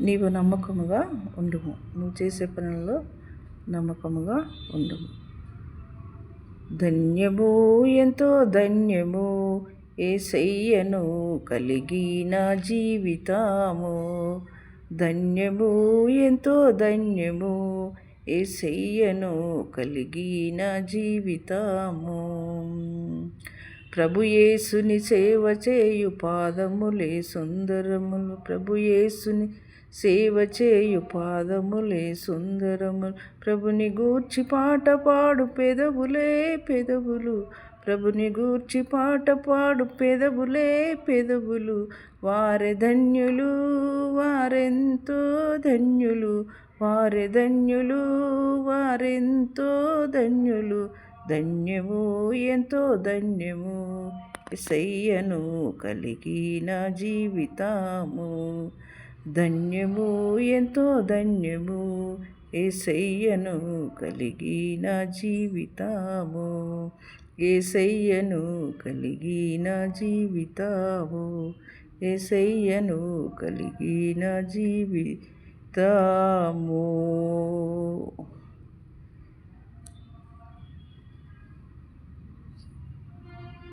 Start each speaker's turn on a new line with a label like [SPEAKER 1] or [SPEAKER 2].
[SPEAKER 1] నీవు నమ్మకముగా ఉండుము. నువ్వు చేసే పనుల్లో నమ్మకముగా ఉండుము. ధన్యము ఎంతో ధన్యము ఏసయ్యను కలిగిన జీవితము. ధన్యము ఎంతో ధన్యము ఏసయ్యను కలిగిన జీవితము. ప్రభుయేసుని సేవ చేయు పాదములే సుందరములు. ప్రభుయేసుని సేవ చేయు పాదములే సుందరములు. ప్రభుని గూర్చి పాట పాడు పెదవులే పెదవులు. ప్రభుని గూర్చి పాట పాడు పెదవులే పెదవులు. వారె ధన్యులు వారెంతో ధన్యులు. వారె ధన్యులు వారెంతో ధన్యులు. ధన్యము ఎంతో ధన్యము. ఇసయ్యను కలిగిన జీవితము. ధన్యము ఎంతో ధన్యము. ఏసయ్యను కలిగిన జీవితము. ఏసయ్యను కలిగిన జీవితము. ఏసయ్యను కలిగిన జీవితాము.